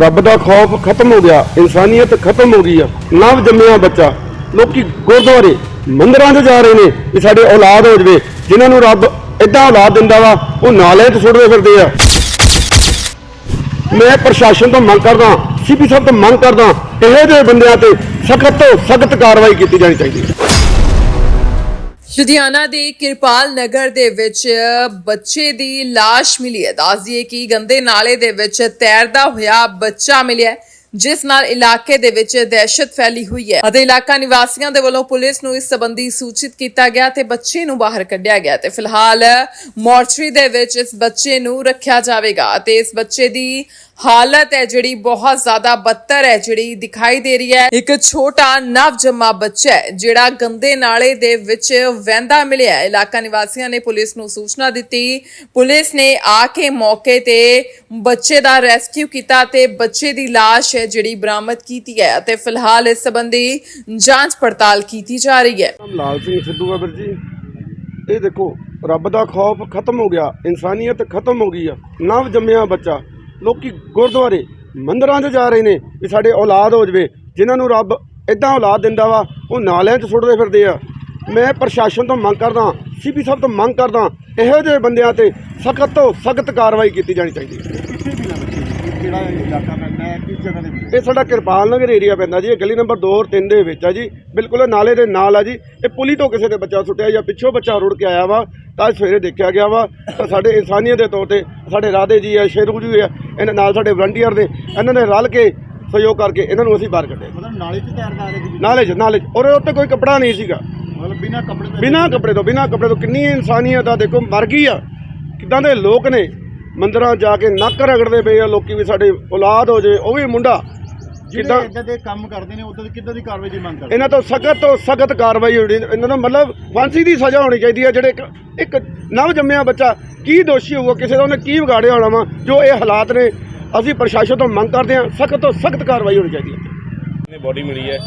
ਰੱਬ ਦਾ ਖੌਫ ਖਤਮ ਹੋ ਗਿਆ, ਇਨਸਾਨੀਅਤ ਖਤਮ ਹੋ ਗਈ ਆ, ਨਵ ਜੰਮਿਆ ਬੱਚਾ, ਲੋਕੀ ਗੁਰਦੁਆਰੇ, ਮੰਦਰਾਂ 'ਚ ਜਾ ਰਹੇ ਨੇ ਕਿ ਸਾਡੇ ਔਲਾਦ ਹੋ ਜਵੇ, ਜਿਨ੍ਹਾਂ ਨੂੰ ਰੱਬ ਇਦਾਂ ਔਲਾਦ ਦਿੰਦਾ ਵਾ, ਉਹ ਨਾਲੇ 'ਚ ਸੁੱਟਦੇ ਫਿਰਦੇ ਆ। ਮੈਂ ਪ੍ਰਸ਼ਾਸਨ ਤੋਂ ਮੰਗ ਕਰਦਾ, ਸੀਪੀ ਸਾਹਿਬ ਤੋਂ ਮੰਗ ਕਰਦਾ, ਇਹੋ ਜਿਹੇ ਬੰਦਿਆਂ ਤੇ ਸਖਤ ਤੋਂ ਸਖਤ ਕਾਰਵਾਈ ਕੀਤੀ ਜਾਣੀ ਚਾਹੀਦੀ ਹੈ। ਲੁਧਿਆਣਾ ਦੇ ਕਿਰਪਾਲ ਨਗਰ ਦੇ ਵਿੱਚ ਬੱਚੇ ਦੀ ਲਾਸ਼ ਮਿਲੀ ਹੈ। ਦੱਸ ਦਈਏ ਕਿ ਗੰਦੇ ਨਾਲੇ ਦੇ ਵਿੱਚ ਤੈਰਦਾ ਹੋਇਆ ਬੱਚਾ ਮਿਲਿਆ ਹੈ, ਜਿਸ ਨਾਲ ਇਲਾਕੇ ਦੇ ਵਿੱਚ ਦਹਿਸ਼ਤ ਫੈਲੀ ਹੋਈ ਹੈ। ਅਤੇ ਇਲਾਕਾ ਨਿਵਾਸੀਆਂ ਦੇ ਵੱਲੋਂ ਪੁਲਿਸ ਨੂੰ ਇਸ ਸੰਬੰਧੀ ਸੂਚਿਤ ਕੀਤਾ ਗਿਆ ਤੇ ਬੱਚੇ ਨੂੰ ਬਾਹਰ ਕੱਢਿਆ ਗਿਆ ਤੇ ਫਿਲਹਾਲ ਮੋਰਚਰੀ ਦੇ ਵਿੱਚ ਇਸ ਬੱਚੇ ਨੂੰ ਰੱਖਿਆ ਜਾਵੇਗਾ ਤੇ ਇਸ ਬੱਚੇ ਦੀ ਹਾਲਤ ਹੈ ਜਿਹੜੀ ਬਹੁਤ ਜ਼ਿਆਦਾ ਬੱਤਰ ਹੈ, ਜਿਹੜੀ ਦਿਖਾਈ ਦੇ ਰਹੀ ਹੈ। ਇੱਕ ਛੋਟਾ ਨਵਜੰਮਾ ਬੱਚਾ ਹੈ, ਜਿਹੜਾ ਗੰਦੇ ਨਾਲੇ ਦੇ ਵਿੱਚ ਵਹਿੰਦਾ ਮਿਲਿਆ ਇਲਾਕਾ ਨਿਵਾਸੀਆਂ ਨੇ ਪੁਲਿਸ ਨੂੰ ਸੂਚਨਾ ਦਿੱਤੀ। ਪੁਲਿਸ ਨੇ ਆ ਕੇ ਮੌਕੇ ਤੇ ਬੱਚੇ ਦਾ ਰੈਸਕਿਊ ਕੀਤਾ ਤੇ ਬੱਚੇ ਦੀ ਲਾਸ਼ ਹੈ ਜਿਹੜੀ ਬਰਾਮਦ ਕੀਤੀ ਹੈ ਅਤੇ ਫਿਲਹਾਲ ਇਸ ਸੰਬੰਧੀ ਜਾਂਚ ਪੜਤਾਲ ਕੀਤੀ ਜਾ ਰਹੀ ਹੈ। ਲਾਲ ਸਿੰਘ ਸਿੱਧੂ ਆ ਵੀਰ ਜੀ। ਇਹ ਦੇਖੋ ਰੱਬ ਦਾ ਖੌਫ ਖਤਮ ਹੋ ਗਿਆ ਇਨਸਾਨੀਅਤ ਖਤਮ ਹੋ ਗਈ ਆ। ਨਵ ਜੰਮਿਆ ਬੱਚਾ ਲੋਕੀ ਗੁਰਦੁਆਰੇ ਮੰਦਿਰਾਂ 'ਚ ਜਾ ਰਹੇ ਨੇ ਕਿ ਸਾਡੇ ਔਲਾਦ ਹੋ ਜਵੇ। ਜਿਨ੍ਹਾਂ ਨੂੰ ਰੱਬ ਇਦਾਂ ਔਲਾਦ ਦਿੰਦਾ ਵਾ ਉਹ ਨਾਲਿਆਂ 'ਚ ਸੁੱਟਦੇ ਫਿਰਦੇ ਆ। ਮੈਂ ਪ੍ਰਸ਼ਾਸਨ ਤੋਂ ਮੰਗ ਕਰਦਾ ਸੀਪੀ ਸਾਹਿਬ ਤੋਂ ਮੰਗ ਕਰਦਾ ਇਹੋ ਜਿਹੇ ਬੰਦਿਆਂ ਤੇ ਸਖਤ ਤੋਂ ਸਖਤ ਕਾਰਵਾਈ ਕੀਤੀ ਜਾਣੀ ਚਾਹੀਦੀ ਹੈ। ਵੀ ਕਿਹੜਾ ਇਲਾਕਾ ਪੈਂਦਾ ਹੈ? ਕਿਸ ਜਗ੍ਹਾ ਦੇ ਵਿੱਚ? ਇਹ ਸਾਡਾ ਕਿਰਪਾਲ ਨਗਰ ਏਰੀਆ ਪੈਂਦਾ ਜੀ। ਇਹ ਗਲੀ ਨੰਬਰ 2 ਔਰ 3 ਦੇ ਵਿੱਚ ਆ ਜੀ। ਬਿਲਕੁਲ ਇਹ ਨਾਲੇ ਦੇ ਨਾਲ ਆ ਜੀ। ਇਹ ਪੁਲੀ ਤੋਂ ਕਿਸੇ ਨੇ ਬੱਚਾ ਸੁੱਟਿਆ ਜਾਂ ਪਿੱਛੋਂ ਬੱਚਾ ਰੁੜ ਕੇ ਆਇਆ ਵਾ ਤਾਂ ਅੱਜ ਸਵੇਰੇ ਦੇਖਿਆ ਗਿਆ ਵਾ। ਤਾਂ ਸਾਡੇ ਇਨਸਾਨੀਅਤ ਦੇ ਤੌਰ ਤੇ ਸਾਡੇ ਰਾਧੇ ਜੀ ਆ ਸ਼ੇਰੂ ਜੀ ਆ ਇਹਨਾਂ ਨਾਲ ਸਾਡੇ ਵਲੰਟੀਅਰ ਨੇ ਇਹਨਾਂ ਨੇ ਰਲ ਕੇ ਸਹਿਯੋਗ ਕਰਕੇ ਇਹਨਾਂ ਨੂੰ ਅਸੀਂ ਬਾਹਰ ਕੱਢਿਆ ਮਤਲਬ ਨਾਲੇ 'ਚ ਤੈਰਦਾ ਆ ਰਿਹਾ ਨਾਲੇ 'ਚ ਨਾਲੇ 'ਚ। ਔਰ ਉੱਤੇ ਕੋਈ ਕੱਪੜਾ ਨਹੀਂ ਸੀਗਾ। ਮਤਲਬ ਬਿਨਾਂ ਕੱਪੜੇ ਤੋਂ ਬਿਨਾਂ ਕੱਪੜੇ ਤੋਂ ਬਿਨਾਂ ਕੱਪੜੇ ਤੋਂ ਕਿੰਨੀ ਇਨਸਾਨੀਅਤ ਆ। ਦੇਖੋ ਮਰ ਗਈ ਆ। ਕਿਦਾਂ ਦੇ ਲੋਕ ਨੇ। ਮੰਦਰਾਂ ਜਾ ਕੇ ਨੱਕ ਰਗੜਦੇ ਪਏ ਆ ਲੋਕੀ ਵੀ ਸਾਡੇ ਔਲਾਦ ਹੋ ਜੇ ਉਹ ਵੀ ਮੁੰਡਾ। ਕਿੱਦਾਂ ਇਦਾਂ ਦੇ ਕੰਮ ਕਰਦੇ ਨੇ ਉਦੋਂ ਕਿੱਦਾਂ ਦੀ ਕਾਰਵਾਈ ਦੀ ਮੰਗ ਕਰਦੇ ਇਹਨਾਂ ਤੋਂ ਸਖਤ ਤੋਂ ਸਖਤ ਕਾਰਵਾਈ ਹੋਣੀ ਇਹਨਾਂ ਨੂੰ ਮਤਲਬ ਫਾਂਸੀ ਦੀ ਸਜ਼ਾ ਹੋਣੀ ਚਾਹੀਦੀ ਹੈ ਜਿਹੜੇ ਇੱਕ ਇੱਕ ਨਵ ਜੰਮਿਆ ਬੱਚਾ ਕੀ ਦੋਸ਼ੀ ਹੋਊਗਾ ਕਿਸੇ ਦਾ ਉਹਨੇ ਕੀ ਵਿਗਾੜਿਆ ਹੋਣਾ ਵਾ ਜੋ ਇਹ ਹਾਲਾਤ ਨੇ ਅਸੀਂ ਪ੍ਰਸ਼ਾਸਨ ਤੋਂ ਮੰਗ ਕਰਦੇ ਹਾਂ ਸਖਤ ਤੋਂ ਸਖਤ ਕਾਰਵਾਈ ਹੋਣੀ ਚਾਹੀਦੀ ਹੈ ਨੇ ਬੋਡੀ ਮਿਲੀ ਹੈ?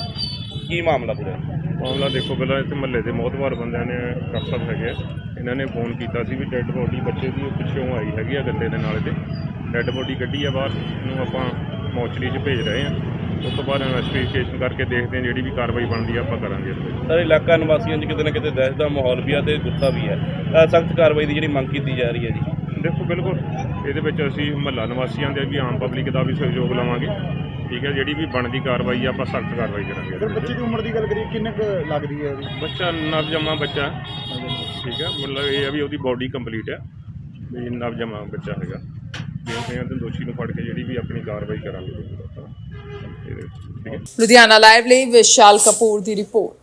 ਕੀ ਮਾਮਲਾ ਪੂਰਾ? ਮਾਮਲਾ ਦੇਖੋ ਪਹਿਲਾਂ ਇੱਥੇ ਮਹੱਲੇ ਦੇ ਮੋਤਬਾਰ ਬੰਦਿਆਂ ਨੇ ਡਾਕਟਰ ਸਾਹਿਬ ਹੈਗੇ ਆ। ਇਹਨਾਂ ਨੇ ਫੋਨ ਕੀਤਾ ਸੀ ਵੀ ਡੈੱਡ ਬੋਡੀ ਬੱਚੇ ਦੀ ਉਹ ਪਿੱਛੋਂ ਆਈ ਹੈਗੀ ਆ ਗੱਲੇ ਦੇ ਨਾਲੇ ਤੇ ਡੈੱਡ ਬੋਡੀ ਕੱਢੀ ਆ ਬਾਹਰ ਇਹਨੂੰ ਆਪਾਂ ਮੋਚਰੀ 'ਚ ਭੇਜ ਰਹੇ ਆ। ਉਸ ਤੋਂ ਬਾਅਦ ਇਨਵੈਸਟੀਗੇਸ਼ਨ ਕਰਕੇ ਦੇਖਦੇ ਹਾਂ ਜਿਹੜੀ ਵੀ ਕਾਰਵਾਈ ਬਣਦੀ ਆ ਆਪਾਂ ਕਰਾਂਗੇ ਇਸ ਤੇ ਸਰ ਇਲਾਕਾ ਨਿਵਾਸੀਆਂ 'ਚ ਕਿਤੇ ਨਾ ਕਿਤੇ ਦਹਿਸ਼ਤ ਦਾ ਮਾਹੌਲ ਵੀ ਆ ਤੇ ਗੁੱਸਾ ਵੀ ਹੈ ਸਖਤ ਕਾਰਵਾਈ ਦੀ ਜਿਹੜੀ ਮੰਗ ਕੀਤੀ ਜਾ ਰਹੀ ਹੈ ਜੀ। ਦੇਖੋ ਬਿਲਕੁਲ। ਇਹਦੇ ਵਿੱਚ ਅਸੀਂ ਮਹੱਲਾ ਨਿਵਾਸੀਆਂ ਦੇ ਵੀ ਆਮ ਪਬਲਿਕ ਦਾ ਵੀ ਸਹਿਯੋਗ ਲਵਾਂਗੇ। ਠੀਕ ਹੈ ਜਿਹੜੀ ਵੀ ਬਣਦੀ ਕਾਰਵਾਈ ਆ ਆਪਾਂ ਸਖਤ ਕਾਰਵਾਈ ਕਰਾਂਗੇ ਅਗਰ ਬੱਚੇ ਦੀ ਉਮਰ ਦੀ ਗੱਲ ਕਰੀਏ ਕਿੰਨੇ ਕੁ ਲੱਗਦੀ ਹੈ ਇਹਦੀ? ਬੱਚਾ ਨਵਜੰਮਾ ਬੱਚਾ। ਠੀਕ ਹੈ ਮਤਲਬ ਇਹ ਆ ਵੀ ਉਹਦੀ ਬਾਡੀ ਕੰਪਲੀਟ ਹੈ ਵੀ ਨਵਜੰਮਾ ਬੱਚਾ ਹੈਗਾ। ਦੇਖਦੇ ਹਾਂ ਤੇ ਦੋਸ਼ੀ ਨੂੰ ਫੜ ਕੇ ਜਿਹੜੀ ਵੀ ਆਪਣੀ ਕਾਰਵਾਈ ਕਰਾਂਗੇ। ਇਹਦੇ ਵਿੱਚ, ਠੀਕ ਹੈ। ਲੁਧਿਆਣਾ ਲਾਈਵ ਲਈ ਵਿਸ਼ਾਲ ਕਪੂਰ ਦੀ ਰਿਪੋਰਟ।